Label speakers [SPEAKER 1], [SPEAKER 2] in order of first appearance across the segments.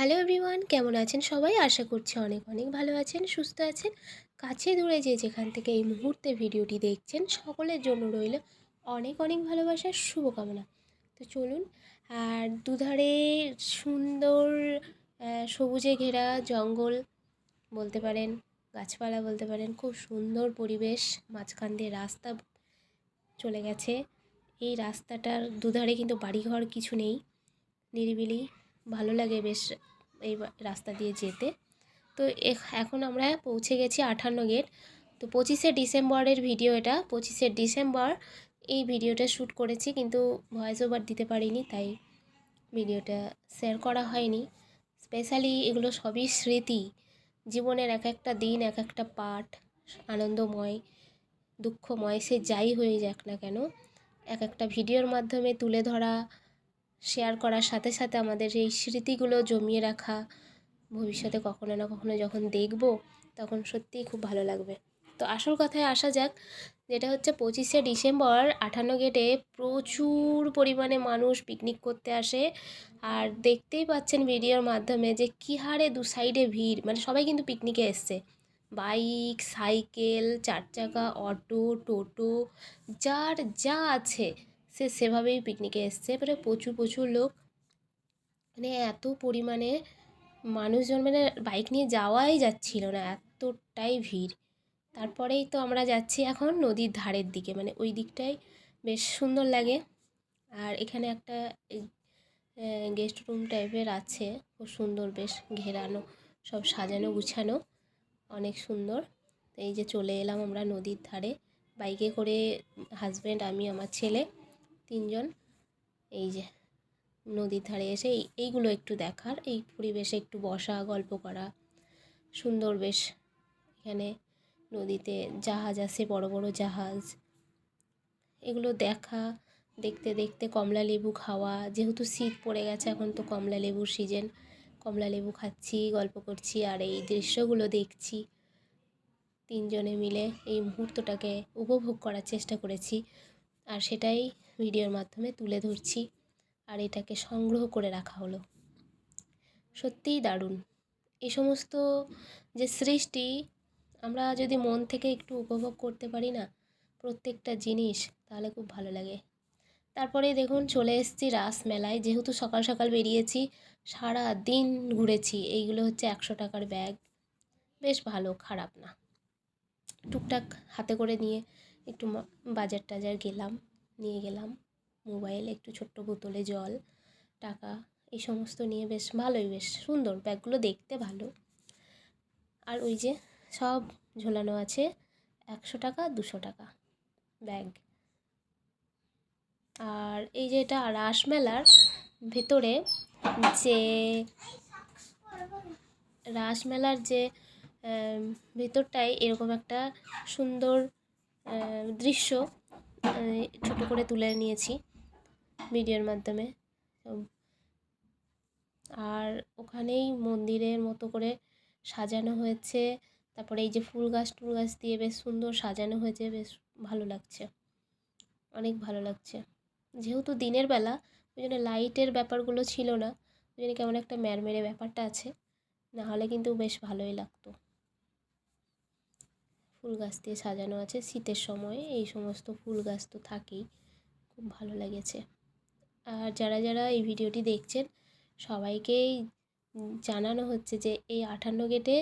[SPEAKER 1] Hello everyone কেমন আছেন সবাই? আশা করছি অনেক অনেক ভালো আছেন, সুস্থ আছেন। কাছে দূরে যে যেখান থেকে এই মুহূর্তে ভিডিওটি দেখছেন, সকলের জন্য রইল অনেক অনেক ভালোবাসার শুভকামনা। তো চলুন, আর দুধারে সুন্দর সবুজে ঘেরা জঙ্গল বলতে পারেন, গাছপালা বলতে পারেন, খুব সুন্দর পরিবেশ, মাঝখান দিয়ে রাস্তা চলে গেছে। এই রাস্তাটার দুধারে কিন্তু বাড়িঘর কিছু নেই। নিরিবিলি, ভালো লাগে বেশ। এই রাস্তা দিয়ে যেতে। তো এখ- এখন আমরা পৌঁছে গেছি আঠান্ন গেট। তো পঁচিশে ডিসেম্বরের ভিডিও এটা। পঁচিশে ডিসেম্বর এই ভিডিওটা শ্যুট করেছি কিন্তু ভয়েস ওভার দিতে পারিনি, তাই ভিডিওটা শেয়ার করা হয়নি। স্পেশালি এগুলো সবই স্মৃতি। জীবনের এক একটা দিন, এক একটা পাঠ, আনন্দময়, দুঃখময়, সে যাই হয়ে যাক না কেন, এক একটা ভিডিওর মাধ্যমে তুলে ধরা শেয়ার করার সাথে সাথে আমাদের এই স্মৃতিগুলো জমিয়ে রাখা, ভবিষ্যতে কখনো না কখনো যখন দেখব, তখন সত্যিই খুব ভালো লাগবে। তো আসল কথায় আসা যাক, যেটা হচ্ছে পঁচিশে ডিসেম্বর, আঠান্ন গেটে প্রচুর পরিমাণে মানুষ পিকনিক করতে আসে। আর দেখতেই পাচ্ছেন ভিডিওর মাধ্যমে যে কী হারে দু সাইডে ভিড় মানে সবাই কিন্তু পিকনিকে এসছে। বাইক, সাইকেল, চার চাকা, অটো, টোটো, যার যা আছে। সে সেভাবেই পিকনিকে এসছে। এবারে প্রচুর প্রচুর লোক। মানে এত পরিমাণে মানুষজন মানে বাইক নিয়ে যাওয়াই যাচ্ছিল না, এতটাই ভিড়। তারপরেই তো আমরা যাচ্ছি এখন নদীর ধারের দিকে মানে ওই দিকটাই বেশ সুন্দর লাগে। আর এখানে একটা গেস্ট রুম টাইপের আছে, খুব সুন্দর বেশ ঘেরানো, সব সাজানো, গুছানো, অনেক সুন্দর। এই যে চলে এলাম আমরা নদীর ধারে। বাইকে করে হাজব্যান্ড আমি, আমার ছেলে তিনজন, এই যে নদীর ধারে এসে এই, এইগুলো একটু দেখার, এই পরিবেশে একটু বসা, গল্প করা, সুন্দর বেশ এখানে নদীতে জাহাজ আছে, বড় বড় জাহাজ। এগুলো দেখা, দেখতে দেখতে কমলা লেবু খাওয়া, যেহেতু শীত পড়ে গেছে এখন তো কমলা লেবুর সিজন কমলা লেবু খাচ্ছি, গল্প করছি, আর এই দৃশ্যগুলো দেখছি। তিনজনে মিলে এই মুহূর্তটাকে উপভোগ করার চেষ্টা করেছি। আর সেটাই ভিডিওর মাধ্যমে তুলে ধরছি। আর এটাকে সংগ্রহ করে রাখা হলো। সত্যিই দারুণ। এই সমস্ত যে সৃষ্টি, আমরা যদি মন থেকে একটু উপভোগ করতে পারি না প্রত্যেকটা জিনিস, তাহলে খুব ভালো লাগে। তারপরে দেখুন, চলে এসেছি রাস মেলায়। যেহেতু সকাল সকাল বেরিয়েছি, সারা দিন ঘুরেছি। এইগুলো হচ্ছে একশো টাকার ব্যাগ বেশ ভালো, খারাপ না। টুকটাক হাতে করে নিয়ে একটু বাজার টাজার গেলাম, নিয়ে গেলাম। মোবাইল, একটু ছোট্ট বোতলে জল, টাকা এই সমস্ত নিয়ে বেশ ভালোই, বেশ সুন্দর। ব্যাগগুলো দেখতে ভালো। আর ওই যে সব ঝোলানো আছে, একশো টাকা, দুশো টাকা ব্যাগ। আর এই যে এটা রাসমেলার ভেতরে যে রাসমেলার যে ভেতরটায় এরকম একটা সুন্দর দৃশ্য ছোটো করে তুলে নিয়েছি ভিডিওর মাধ্যমে। আর ওখানেই মন্দিরের মতো করে সাজানো হয়েছে। তারপরে এই যে ফুল গাছ, টুল গাছ দিয়ে বেশ সুন্দর সাজানো হয়েছে, বেশ ভালো লাগছে। অনেক ভালো লাগছে। যেহেতু দিনের বেলা, ওই জন্য লাইটের ব্যাপারগুলো ছিল না। ওই জন্য কেমন একটা ম্যারমেরে ব্যাপারটা আছে। না হলে কিন্তু বেশ ভালোই লাগতো। ফুল গাছ দিয়ে সাজানো আছে শীতের সময়। এই সমস্ত ফুল গাছ তো থাকেই। খুব ভালো লেগেছে। আর যারা যারা এই ভিডিওটি দেখছেন, সবাইকেই জানানো হচ্ছে যে এই আটান্ন গেটে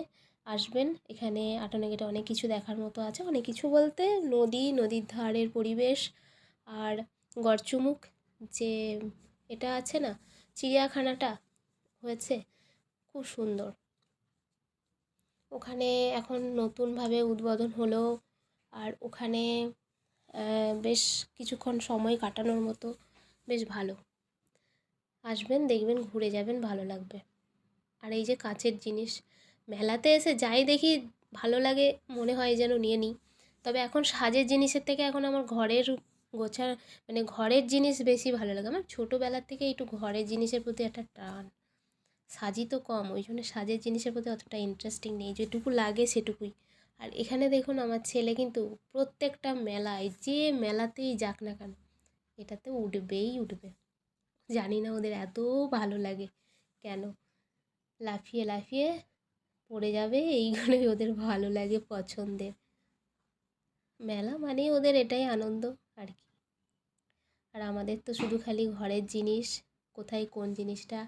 [SPEAKER 1] আসবেন। এখানে আটান্ন গেটে অনেক কিছু দেখার মতো আছে। অনেক কিছু বলতে নদী, নদীর ধারের পরিবেশ আর গড়চুমুক যে এটা আছে না, চিড়িয়াখানাটা হয়েছে, খুব সুন্দর। ওখানে এখন নতুনভাবে উদ্বোধন হলো আর ওখানে বেশ কিছুক্ষণ সময় কাটানোর মতো, বেশ ভালো। আসবেন, দেখবেন, ঘুরে যাবেন, ভালো লাগবে। আর এই যে কাচের জিনিস, মেলাতে এসে যাই দেখি ভালো লাগে, মনে হয় যেন নিয়ে নিই। তবে এখন সাজের জিনিসের থেকে এখন আমার ঘরের গোছা মানে ঘরের জিনিস বেশি ভালো লাগে। আমার ছোটোবেলার থেকে একটু ঘরের জিনিসের প্রতি একটা টান। সাজি তো কম, ওই জন্য সাজের জিনিসের প্রতি অতটা ইন্টারেস্টিং নেই, যেটুকু লাগে সেটুকুই। আর এখানে দেখুন আমার ছেলে কিন্তু প্রত্যেকটা মেলায় যে মেলাতেই যাক না কেন, এটাতে উঠবেই উঠবে। জানি না ওদের এত ভালো লাগে, কেন? লাফিয়ে লাফিয়ে পড়ে যাবে এইগুলোই ওদের ভালো লাগে পছন্দের। মেলা মানে ওদের এটাই আনন্দ, আর কি। আর আমাদের তো শুধু খালি ঘরের জিনিস, কোথায় কোন জিনিসটা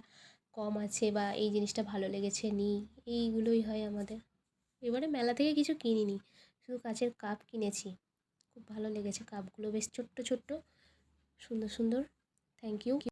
[SPEAKER 1] কম আছে বা এই জিনিসটা ভালো লেগেছে, নিই, এইগুলোই হয় আমাদের। এবারে মেলা থেকে কিছু কিনিনি, শুধু কাচের কাপ কিনেছি। খুব ভালো লেগেছে কাপগুলো, বেশ ছোট্ট ছোট্ট, সুন্দর সুন্দর। Thank you